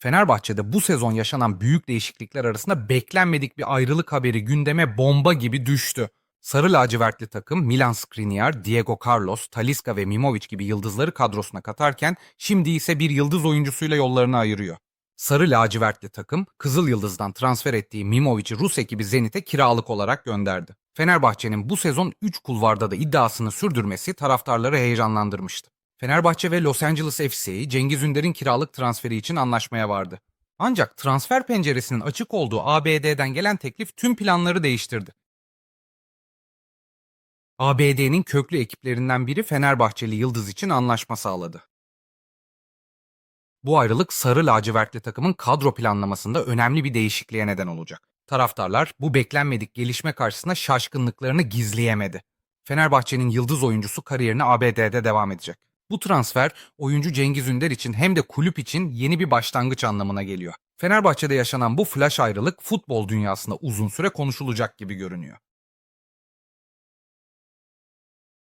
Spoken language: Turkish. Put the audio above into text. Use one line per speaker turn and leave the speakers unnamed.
Fenerbahçe'de bu sezon yaşanan büyük değişiklikler arasında beklenmedik bir ayrılık haberi gündeme bomba gibi düştü. Sarı lacivertli takım Milan Skriniar, Diego Carlos, Talisca ve Mimovic gibi yıldızları kadrosuna katarken şimdi ise bir yıldız oyuncusuyla yollarını ayırıyor. Sarı lacivertli takım Kızıl Yıldız'dan transfer ettiği Mimovic'i Rus ekibi Zenit'e kiralık olarak gönderdi. Fenerbahçe'nin bu sezon 3 kulvarda da iddiasını sürdürmesi taraftarları heyecanlandırmıştı. Fenerbahçe ve Los Angeles FC Cengiz Ünder'in kiralık transferi için anlaşmaya vardı. Ancak transfer penceresinin açık olduğu ABD'den gelen teklif tüm planları değiştirdi. ABD'nin köklü ekiplerinden biri Fenerbahçeli Yıldız için anlaşma sağladı. Bu ayrılık sarı lacivertli takımın kadro planlamasında önemli bir değişikliğe neden olacak. Taraftarlar bu beklenmedik gelişme karşısında şaşkınlıklarını gizleyemedi. Fenerbahçe'nin yıldız oyuncusu kariyerine ABD'de devam edecek. Bu transfer oyuncu Cengiz Ünder için hem de kulüp için yeni bir başlangıç anlamına geliyor. Fenerbahçe'de yaşanan bu flash ayrılık futbol dünyasında uzun süre konuşulacak gibi görünüyor.